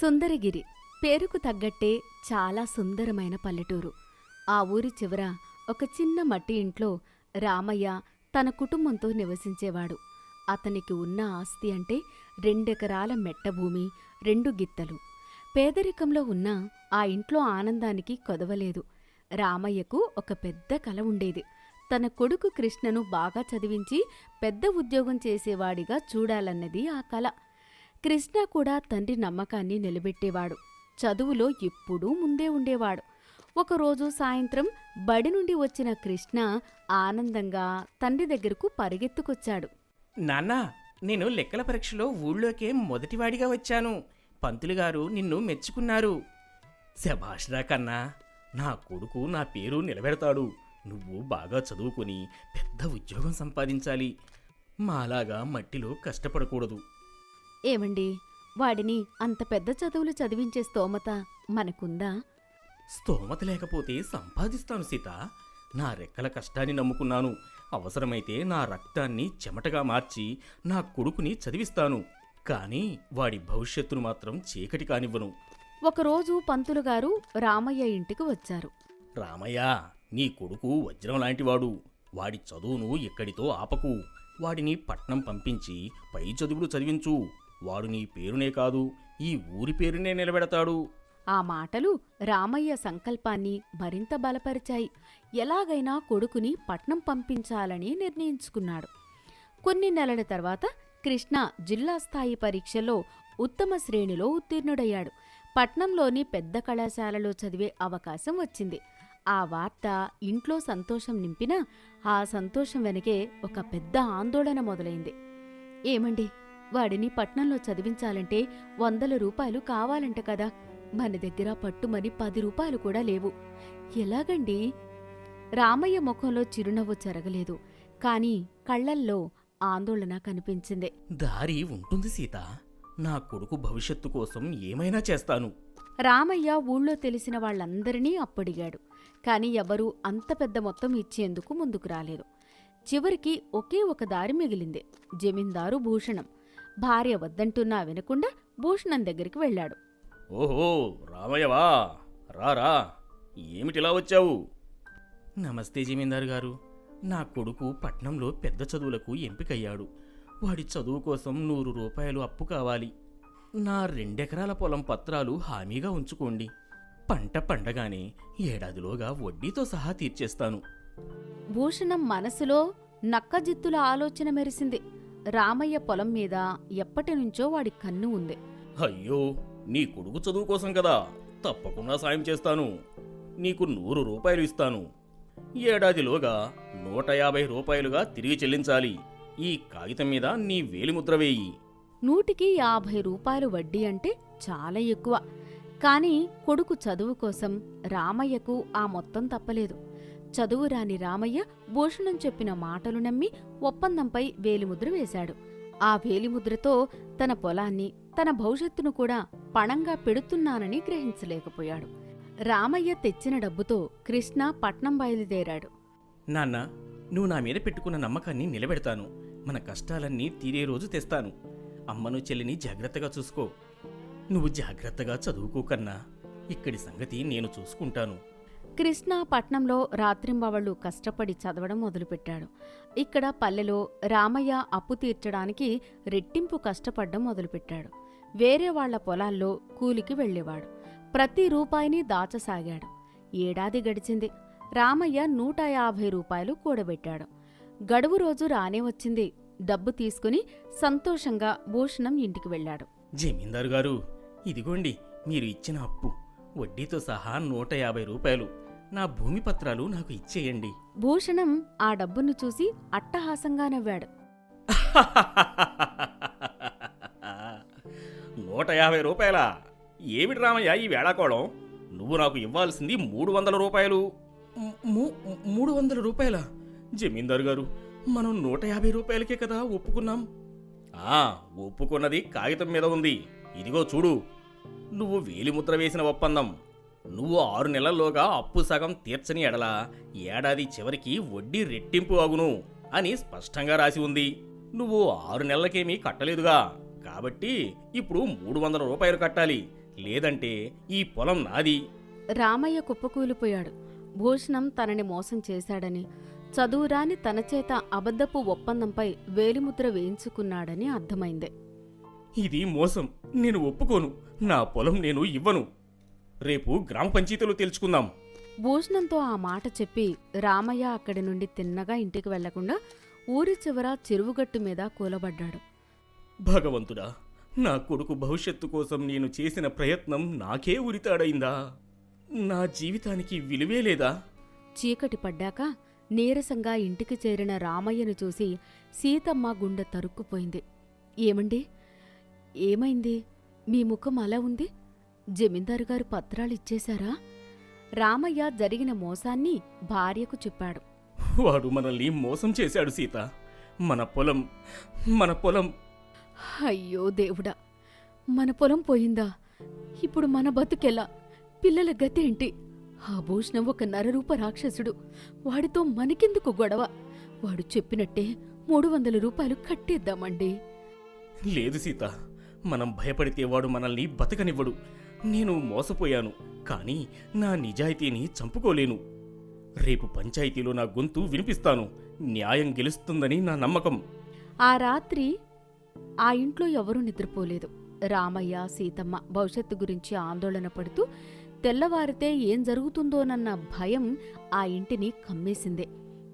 సుందరగిరి పేరుకు తగ్గట్టే చాలా సుందరమైన పల్లెటూరు. ఆ ఊరి చివర ఒక చిన్న మట్టి ఇంట్లో రామయ్య తన కుటుంబంతో నివసించేవాడు. అతనికి ఉన్న ఆస్తి అంటే రెండెకరాల మెట్టభూమి రెండు గిత్తలు. పేదరికంలో ఉన్న ఆ ఇంట్లో ఆనందానికి కొదవలేదు. రామయ్యకు ఒక పెద్ద కల ఉండేది. తన కొడుకు కృష్ణను బాగా చదివించి పెద్ద ఉద్యోగం చేసేవాడిగా చూడాలన్నది ఆ కల. కృష్ణ కూడా తండ్రి నమ్మకాన్ని నిలబెట్టేవాడు. చదువులో ఎప్పుడూ ముందే ఉండేవాడు. ఒకరోజు సాయంత్రం బడి నుండి వచ్చిన కృష్ణ ఆనందంగా తండ్రి దగ్గరకు పరిగెత్తుకొచ్చాడు. నాన్నా నేను లెక్కల పరీక్షలో ఊళ్ళోకే మొదటివాడిగా వచ్చాను. పంతులు గారు నిన్ను మెచ్చుకున్నారు. శభాష్రా కన్నా నా కొడుకు నా పేరు నిలబెడతాడు. నువ్వు బాగా చదువుకొని పెద్ద ఉద్యోగం సంపాదించాలి. మాలాగా మట్టిలో కష్టపడకూడదు. ఏమండి వాడిని అంత పెద్ద చదువులు చదివించే స్తోమత మనకుందా? స్తోమత లేకపోతే సంపాదిస్తాను సీత. నా రెక్కల కష్టాన్ని నమ్ముకున్నాను. అవసరమైతే నా రక్తాన్ని చెమటగా మార్చి నా కొడుకుని చదివిస్తాను. కానీ వాడి భవిష్యత్తును మాత్రం చీకటి కానివ్వను. ఒకరోజు పంతులుగారు రామయ్య ఇంటికి వచ్చారు. రామయ్య నీ కొడుకు వజ్రం లాంటివాడు. వాడి చదువును ఇక్కడితో ఆపకు. వాడిని పట్నం పంపించి పై చదువులు చదివించు. వాడు నీ పేరునే కాదు ఈ ఊరి పేరునే నిలబెడతాడు. ఆ మాటలు రామయ్య సంకల్పాన్ని మరింత బలపరిచాయి. ఎలాగైనా కొడుకుని పట్నం పంపించాలని నిర్ణయించుకున్నాడు. కొన్ని నెలల తర్వాత కృష్ణ జిల్లా స్థాయి పరీక్షలో ఉత్తమ శ్రేణిలో ఉత్తీర్ణుడయ్యాడు. పట్నంలోని పెద్ద కళాశాలలో చదివే అవకాశం వచ్చింది. ఆ వార్త ఇంట్లో సంతోషం నింపినా ఆ సంతోషం వెనకే ఒక పెద్ద ఆందోళన మొదలైంది. ఏమండి? వాడిని పట్నంలో చదివించాలంటే వందల రూపాయలు కావాలంట కదా. మన దగ్గర పట్టుమని పది రూపాయలు కూడా లేవు. ఎలాగండి? రామయ్య ముఖంలో చిరునవ్వు చెరగలేదు. కాని కళ్ళల్లో ఆందోళన కనిపించింది. దారి ఉంటుంది సీత. నా కొడుకు భవిష్యత్తు కోసం ఏమైనా చేస్తాను. రామయ్య ఊళ్ళో తెలిసిన వాళ్ళందరినీ అప్పడిగాడు. కాని ఎవరూ అంత పెద్ద మొత్తం ఇచ్చేందుకు ముందుకు రాలేదు. చివరికి ఒకే ఒక దారి మిగిలింది. జమీందారు భూషణం. భార్య వద్దంటున్నా వినకుండా భూషణం దగ్గరికి వెళ్ళాడు. ఓహో రామయ్యవా రారా ఏమిటిలా వచ్చావు? నమస్తే జమీందారు గారు. నా కొడుకు పట్నంలో పెద్ద చదువులకు ఎంపికయ్యాడు. వాడి చదువు కోసం నూరు రూపాయలు అప్పు కావాలి. నా రెండెకరాల పొలం పత్రాలు హామీగా ఉంచుకోండి. పంట పండగానే ఏడాదిలోగా వడ్డీతో సహా తీర్చేస్తాను. భూషణం మనసులో నక్కజిత్తుల ఆలోచన మెరిసింది. రామయ్య పొలం మీద ఎప్పటినుంచో వాడి కన్ను ఉంది. అయ్యో నీ కొడుకు చదువు కోసం కదా. తప్పకుండా సాయం చేస్తాను. నీకు నూరు రూపాయలు ఇస్తాను. ఏడాదిలోగా నూట యాభై రూపాయలుగా తిరిగి చెల్లించాలి. ఈ కాగితం మీద నీ వేలిముద్ర వేయి. నూటికి యాభై రూపాయలు వడ్డీ అంటే చాలా ఎక్కువ. కాని కొడుకు చదువు కోసం రామయ్యకు ఆ మొత్తం తప్పలేదు. చదువురాని రామయ్య భూషణం చెప్పిన మాటలు నమ్మి ఒప్పందంపై వేలిముద్ర వేశాడు. ఆ వేలిముద్రతో తన పొలాన్ని తన భవిష్యత్తును కూడా పణంగా పెడుతున్నానని గ్రహించలేకపోయాడు. రామయ్య తెచ్చిన డబ్బుతో కృష్ణ పట్నం బయలుదేరాడు. నాన్న నువ్వు నా మీద పెట్టుకున్న నమ్మకాన్ని నిలబెడతాను. మన కష్టాలన్నీ తీరే రోజు తెస్తాను. అమ్మను చెల్లిని జాగ్రత్తగా చూసుకో. నువ్వు జాగ్రత్తగా చదువుకోకన్నా ఇక్కడి సంగతి నేను చూసుకుంటాను. కృష్ణ పట్నంలో రాత్రింబవళ్ళు కష్టపడి చదవడం మొదలుపెట్టాడు. ఇక్కడ పల్లెలో రామయ్య అప్పు తీర్చడానికి రెట్టింపు కష్టపడ్డం మొదలుపెట్టాడు. వేరే వాళ్ళ పొలాల్లో కూలికి వెళ్ళేవాడు. ప్రతి రూపాయిని దాచసాగాడు. ఏడాది గడిచింది. రామయ్య నూట యాభై రూపాయలు కూడబెట్టాడు. గడువు రోజు రానే వచ్చింది. డబ్బు తీసుకుని సంతోషంగా భూషణం ఇంటికి వెళ్ళాడు. జమీందారు గారు ఇదిగోండి మీరు ఇచ్చిన అప్పు. వడ్డీతో సహా నూట యాభై రూపాయలు. నా భూమి పత్రాలు నాకు ఇచ్చేయండి. భూషణం ఆ డబ్బును చూసి అట్టహాసంగా నవ్వాడు. నూట యాభై రూపాయలా? ఏమిటి రామయ్య ఈ వేళాకోళం? నువ్వు నాకు ఇవ్వాల్సింది మూడు వందల రూపాయలు. మూ- మూడు వందల రూపాయలా? జమీందారు గారు మనం నూట యాభై రూపాయలకే కదా ఒప్పుకున్నాం. ఆ ఒప్పుకున్నది కాగితం మీద ఉంది. ఇదిగో చూడు. నువ్వు వేలిముద్ర వేసిన ఒప్పందం. నువ్వు ఆరు నెలల్లోగా అప్పు సగం తీర్చని ఎడల ఏడాది చివరికి వడ్డీ రెట్టింపు అగును అని స్పష్టంగా రాసి ఉంది. నువ్వు ఆరు నెలలకేమీ కట్టలేదుగా. కాబట్టి ఇప్పుడు మూడు వందల రూపాయలు కట్టాలి. లేదంటే ఈ పొలం నాది. రామయ్య కుప్పకూలిపోయాడు. భూషణం తనని మోసం చేశాడని చదువురాని తన చేత అబద్ధపు ఒప్పందంపై వేలిముద్ర వేయించుకున్నాడని అర్థమైంది. ఇది మోసం. నేను ఒప్పుకోను. నా పొలం నేను ఇవ్వను. రేపు గ్రామ పంచాయతీలో తెలుసుకుందాం. భూషణంతో ఆ మాట చెప్పి రామయ్య అక్కడి నుండి తిన్నగా ఇంటికి వెళ్ళకుండా ఊరి చివర చెరువుగట్టు మీద కూలబడ్డాడు. భగవంతుడా నా కొడుకు భవిష్యత్తు కోసం నేను చేసిన ప్రయత్నం నాకే ఉరితాడైందా? నా జీవితానికి విలువే లేదా? చీకటి పడ్డాక నీరసంగా ఇంటికి చేరిన రామయ్యను చూసి సీతమ్మ గుండె తరుక్కుపోయింది. ఏమండి? ఏమైంది? మీ ముఖం అలా ఉంది? జమీందారు గారు పత్రాలు ఇచ్చేశారా రామయ్య జరిగిన మోసాన్ని భార్యకు చెప్పాడు. వాడు మనల్ని మోసం చేశాడు సీత. మన పొలం మన పొలం. అయ్యో దేవుడా మన పొలం పోయిందా? ఇప్పుడు మన బతుకెలా? పిల్లల గతి ఏంటి? ఆ భూషణం ఒక నరరూప రాక్షసుడు. వాడితో మనకెందుకు గొడవ? వాడు చెప్పినట్టే మూడు వందల రూపాయలు కట్టేద్దామండి. లేదు సీత మనం భయపడితే వాడు మనల్ని బతకనివ్వడు. నేను మోసపోయాను కానీ నా నిజాయితీని చంపుకోలేను. రేపు పంచాయతీలో నా గొంతు వినిపిస్తాను. న్యాయం గెలుస్తుందని నా నమ్మకం. ఆ రాత్రి ఆ ఇంట్లో ఎవరూ నిద్రపోలేదు. రామయ్య సీతమ్మ భవిష్యత్తు గురించి ఆందోళన పడుతూ తెల్లవారితే ఏం జరుగుతుందోనన్న భయం ఆ ఇంటిని కమ్మేసిందే.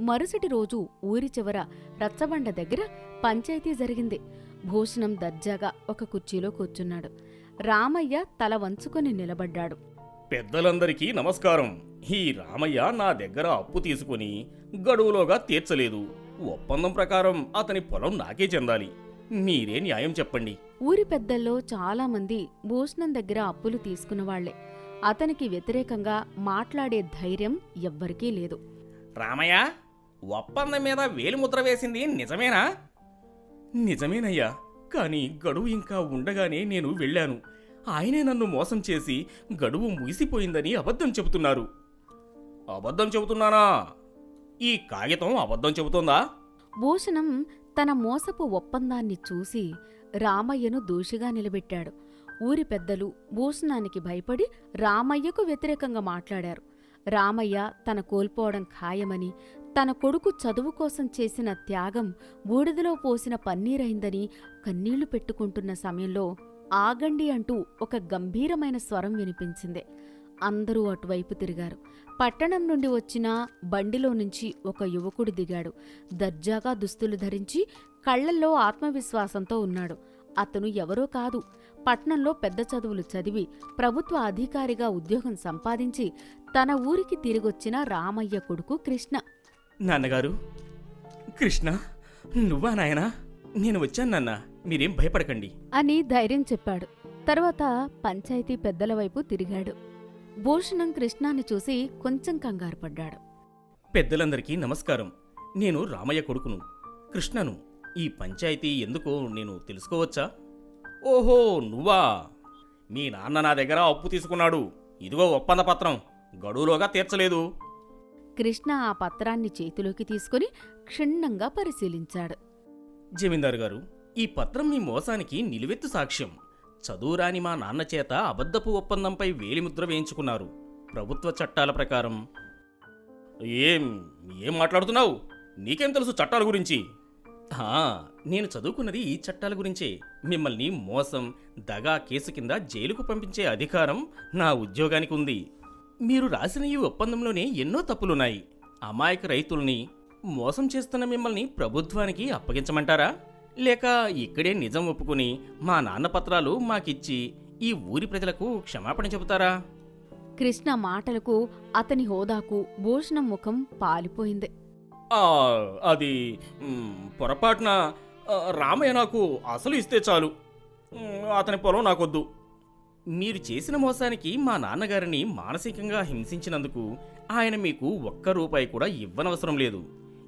మరుసటి రోజు ఊరి చివర రచ్చబండ దగ్గర పంచాయతీ జరిగింది. భూషణం దర్జాగా ఒక కుర్చీలో కూర్చున్నాడు. రామయ్య తల వంచుకొని నిలబడ్డాడు. పెద్దలందరికీ నమస్కారం. ఈ రామయ్య నా దగ్గర అప్పు తీసుకుని గడువులోగా తీర్చలేదు. ఒప్పందం ప్రకారం అతని పొలం నాకే చెందాలి. మీరే న్యాయం చెప్పండి. ఊరి పెద్దల్లో చాలామంది భూషణం దగ్గర అప్పులు తీసుకున్నవాళ్ళే. అతనికి వ్యతిరేకంగా మాట్లాడే ధైర్యం ఎవ్వరికీ లేదు. రామయ్య ఒప్పందం మీద వేలిముద్ర వేసింది నిజమేనా? నిజమేనయ్యా. కానీ గడువు ఇంకా ఉండగానే నేను వెళ్ళాను. ఆయనే నన్ను మోసం చేసి గడువు ముగిసిపోయిందని అబద్ధం చెబుతున్నారు. అబద్ధం చెబుతున్నానా? ఈ కాగితం అబద్ధం చెబుతోందా? భూషణం తన మోసపు ఒప్పందాన్ని చూసి రామయ్యను దోషిగా నిలబెట్టాడు. ఊరి పెద్దలు భూషణానికి భయపడి రామయ్యకు వ్యతిరేకంగా మాట్లాడారు. రామయ్య తన కోల్పోవడం ఖాయమని తన కొడుకు చదువు కోసం చేసిన త్యాగం బూడిదలో పోసిన పన్నీరైందని కన్నీళ్ళు పెట్టుకుంటున్న సమయంలో ఆగండి అంటూ ఒక గంభీరమైన స్వరం వినిపించింది. అందరూ అటువైపు తిరిగారు. పట్టణం నుండి వచ్చిన బండిలో నుంచి ఒక యువకుడు దిగాడు. దర్జాగా దుస్తులు ధరించి కళ్ళల్లో ఆత్మవిశ్వాసంతో ఉన్నాడు. అతను ఎవరో కాదు. పట్నంలో పెద్ద చదువులు చదివి ప్రభుత్వ అధికారిగా ఉద్యోగం సంపాదించి తన ఊరికి తిరిగొచ్చిన రామయ్య కొడుకు కృష్ణ. నాన్నగారు కృష్ణ నువ్వా నాయనా? నేను వచ్చాను నాన్న. మీరేం భయపడకండి. అని ధైర్యం చెప్పాడు. తర్వాత పంచాయతీ పెద్దల వైపు తిరిగాడు. భూషణం కృష్ణాన్ని చూసి కొంచెం కంగారు పడ్డాడు. పెద్దలందరికీ నమస్కారం. నేను రామయ్య కొడుకును. కృష్ణను ఈ పంచాయతీ ఎందుకో నేను తెలుసుకోవచ్చా? ఓహో నువ్వా? మీ నాన్న నా దగ్గర అప్పు తీసుకున్నాడు. ఇదిగో ఒప్పంద పత్రం. గడువులోగా తీర్చలేదు. కృష్ణ ఆ పత్రాన్ని చేతిలోకి తీసుకుని క్షుణ్ణంగా పరిశీలించాడు. జమీందారు గారు ఈ పత్రం మీ మోసానికి నిలువెత్తు సాక్ష్యం. చదువురాని మా నాన్న చేత అబద్ధపు ఒప్పందంపై వేలిముద్ర వేయించుకున్నారు. ప్రభుత్వ చట్టాల ప్రకారం. ఏం ఏం మాట్లాడుతున్నావు? నీకేం తెలుసు చట్టాల గురించి? నేను చదువుకున్నది ఈ చట్టాల గురించే. మిమ్మల్ని మోసం దగా కేసు కింద జైలుకు పంపించే అధికారం నా ఉద్యోగానికి ఉంది. మీరు రాసిన ఈ ఒప్పందంలోనే ఎన్నో తప్పులున్నాయి. అమాయక రైతుల్ని మోసం చేస్తున్న మిమ్మల్ని ప్రభుత్వానికి అప్పగించమంటారా? లేక ఇక్కడే నిజం ఒప్పుకుని మా నాన్న పత్రాలు మాకిచ్చి ఈ ఊరి ప్రజలకు క్షమాపణ చెబుతారా? కృష్ణ మాటలకు అతని హోదాకు భూషణం ముఖం పాలిపోయింది. అది పొరపాటున రామయ్య నాకు అసలు ఇస్తే చాలు. అతని పొలం నాకొద్దు. మీరు చేసిన మోసానికి మా నాన్నగారిని మానసికంగా హింసించినందుకు ఆయన మీకు ఒక్క రూపాయి కూడా ఇవ్వనవసరం లేదు.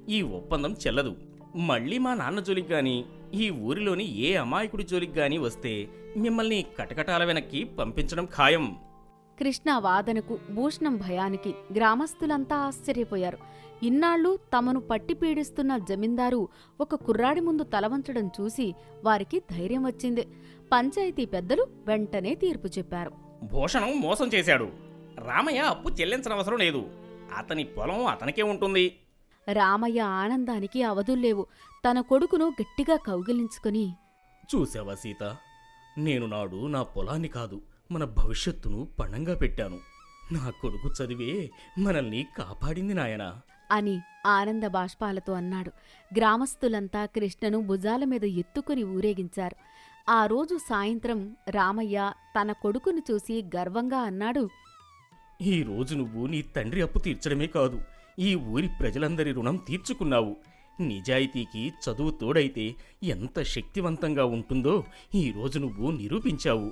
ఈ ఒప్పందం చెల్లదు. మళ్ళీ మా నాన్న జోలికి కానీ ఈ ఊరిలోని ఏ అమాయకుడి జోలికి కానీ వస్తే మిమ్మల్ని కటకటాల వెనక్కి పంపించడం ఖాయం. కృష్ణ వాదనకు భూషణం భయానికి గ్రామస్తులంతా ఆశ్చర్యపోయారు. ఇన్నాళ్ళు తమను పట్టి పీడిస్తున్న జమీందారు ఒక కుర్రాడి ముందు తలవంచడం చూసి వారికి ధైర్యం వచ్చింది. పంచాయతీ పెద్దలు వెంటనే తీర్పు చెప్పారు. భూషణం మోసం చేశాడు. రామయ్య అప్పు చెల్లించనవసరం లేదు. అతని పొలం అతనికే ఉంటుంది. రామయ్య ఆనందానికి అవధుల్లేవు తన కొడుకును గట్టిగా కౌగిలించుకుని చూసావా సీత? నేను నాడు నా పొలాన్ని కాదు మన భవిష్యత్తును పణంగా పెట్టాను. నా కొడుకు చదివే మనల్ని కాపాడింది నాయనా. అని ఆనంద బాష్పాలతో అన్నాడు. గ్రామస్తులంతా కృష్ణను భుజాల మీద ఎత్తుకుని ఊరేగించారు. ఆ రోజు సాయంత్రం రామయ్య తన కొడుకును చూసి గర్వంగా అన్నాడు. ఈ రోజు నువ్వు నీ తండ్రి అప్పు తీర్చడమే కాదు ఈ ఊరి ప్రజలందరి రుణం తీర్చుకున్నావు. నిజాయితీకి చదువు తోడైతే ఎంత శక్తివంతంగా ఉంటుందో ఈ రోజు నువ్వు నిరూపించావు.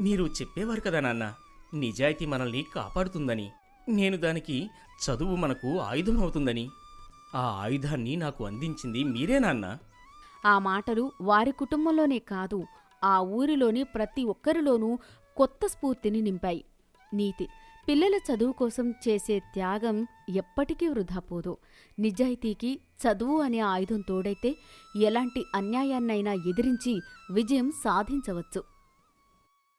మీరు చెప్పేవారు కదా నాన్న నిజాయితీ మనల్ని కాపాడుతుందని. నేను దానికి చదువు మనకు ఆయుధం అవుతుందని. ఆ ఆయుధాన్ని నాకు అందించింది మీరే నాన్న. ఆ మాటలు వారి కుటుంబంలోనే కాదు ఆ ఊరిలోని ప్రతి ఒక్కరిలోనూ కొత్త స్ఫూర్తిని నింపాయి. నీతి పిల్లల చదువు కోసం చేసే త్యాగం ఎప్పటికీ వృధా పోదు. నిజాయితీకి చదువు అనే ఆయుధం తోడైతే ఎలాంటి అన్యాయాన్నైనా ఎదిరించి విజయం సాధించవచ్చు.